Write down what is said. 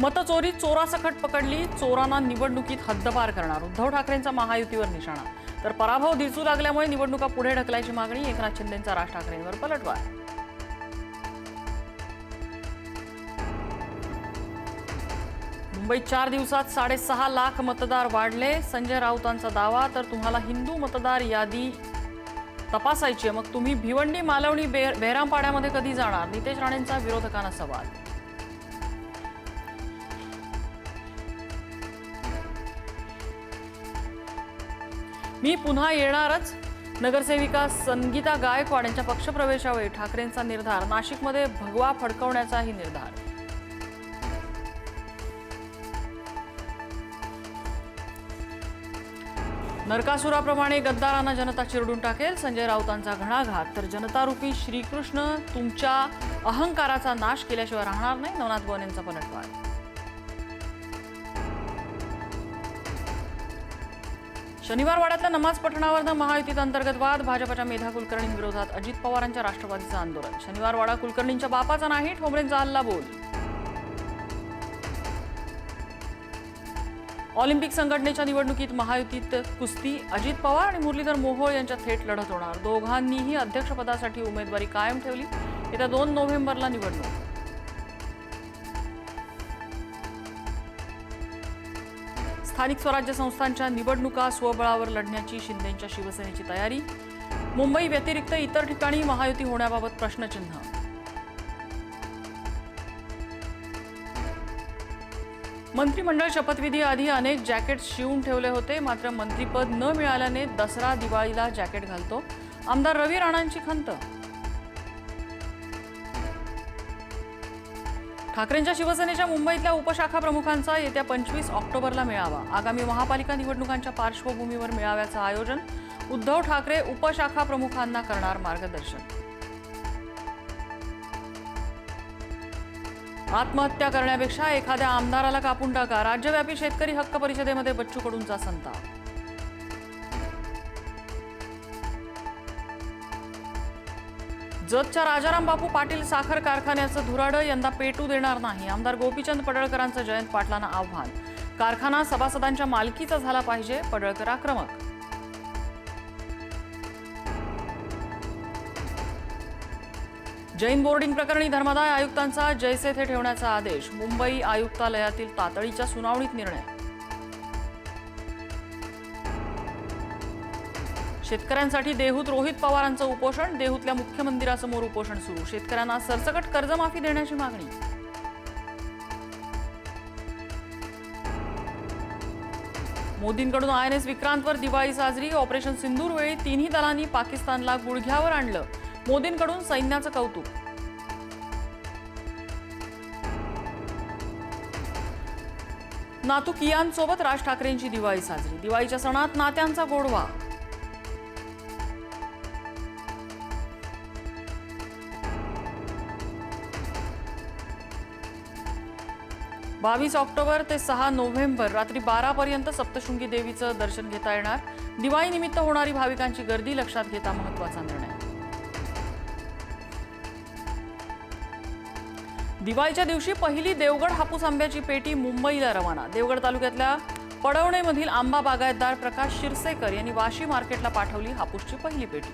मतचोरी चोरासकट पकडली चोरांना निवडणुकीत हद्दपार करणार. उद्धव ठाकरेंचा महायुतीवर निशाणा. तर पराभव दिसू लागल्यामुळे निवडणुका पुढे ढकलायची मागणी एकनाथ शिंदेंचा राज ठाकरेंवर पलटवार. मुंबईत चार दिवसात साडेसहा लाख मतदार वाढले. संजय राऊतांचा दावा तर तुम्हाला हिंदू मतदार यादी तपासायची मग तुम्ही भिवंडी मालवणी बेर बेहरामपाड्यामध्ये कधी जाणार? नितेश राणेंचा विरोधकांना सवाल. मी पुन्हा येणारच. नगरसेविका संगीता गायकवाड यांच्या पक्षप्रवेशावेळी ठाकरेंचा निर्धार नाशिकमध्ये भगवा फडकवण्याचाही निर्धार. नरकासुराप्रमाणे गद्दारांना जनता चिरडून टाकेल संजय राऊतांचा घणाघात. तर जनतारूपी श्रीकृष्ण तुमच्या अहंकाराचा नाश केल्याशिवाय राहणार नाही नवनाथ भवन यांचा पलटवार. शनिवार वाड्यातल्या नमाज पठणावरनं महायुतीत अंतर्गत वाद भाजपच्या मेधा कुलकर्णींविरोधात अजित पवारांच्या राष्ट्रवादीचं आंदोलन. शनिवारवाडा कुलकर्णींच्या बापाचा नाही ठोंबरेंचा हल्ला बोल. ऑलिम्पिक संघटनेच्या निवडणुकीत महायुतीत कुस्ती अजित पवार आणि मुरलीधर मोहोळ यांच्या थेट लढत होणार. दोघांनीही अध्यक्षपदासाठी उमेदवारी कायम ठेवली. येत्या दोन नोव्हेंबरला निवडणूक. स्थानिक स्वराज्य संस्थांच्या निवडणुका स्वबळावर लढण्याची शिंदेंच्या शिवसेनेची तयारी. मुंबई व्यतिरिक्त इतर ठिकाणी महायुती होण्याबाबत प्रश्नचिन्ह. मंत्रिमंडळ शपथविधी आधी अनेक जॅकेट शिवून ठेवले होते. मात्र मंत्रीपद न मिळाल्याने दसरा दिवाळीला जॅकेट घालतो. आमदार रवी राणांची खंत ठाकरेंच्या शिवसेनेच्या मुंबईतल्या उपशाखा प्रमुखांचा येत्या पंचवीस ऑक्टोबरला मेळावा. आगामी महापालिका निवडणुकांच्या पार्श्वभूमीवर मेळाव्याचं आयोजन उद्धव ठाकरे उपशाखा प्रमुखांना करणार मार्गदर्शन. आत्महत्या करण्यापेक्षा एखाद्या आमदाराला कापून टाका. राज्यव्यापी शेतकरी हक्क परिषदेमध्ये बच्चू कडूंचा संताप. जतच्या राजाराम बापू पाटील साखर कारखान्याचं धुराडं यंदा पेटू देणार नाही. आमदार गोपीचंद पडळकरांचं जयंत पाटलांना आव्हान. कारखाना सभासदांच्या मालकीचा झाला पाहिजे पडळकर आक्रमक. जैन बोर्डिंग प्रकरणी धर्मादाय आयुक्तांचा जैसे थे ठेवण्याचा आदेश. मुंबई आयुक्तालयातील तातडीच्या सुनावणीत निर्णय. शेतकऱ्यांसाठी देहूत रोहित पवारांचं उपोषण देहूतल्या मुख्य मंदिरासमोर उपोषण सुरू. शेतकऱ्यांना सरसकट कर्जमाफी देण्याची मागणी. मोदींकडून आय एन एस विक्रांतवर दिवाळी साजरी ऑपरेशन सिंदूर वेळी तिन्ही दलांनी पाकिस्तानला गुडघ्यावर आणलं. मोदींकडून सैन्याचं कौतुक. नातू कियांसोबत राज ठाकरेंची दिवाळी साजरी. दिवाळीच्या सणात नात्यांचा गोडवा. बावीस ऑक्टोबर ते सहा नोव्हेंबर रात्री बारापर्यंत सप्तशृंगी देवीचं दर्शन घेता येणार. दिवाळीनिमित्त होणारी भाविकांची गर्दी लक्षात घेता महत्त्वाचा निर्णय. दिवाळीच्या दिवशी पहिली देवगड हापूस आंब्याची पेटी मुंबईला रवाना. देवगड तालुक्यातल्या पडवणेमधील आंबा बागायतदार प्रकाश शिरसेकर यांनी वाशी मार्केटला पाठवली हापूसची पहिली पेटी.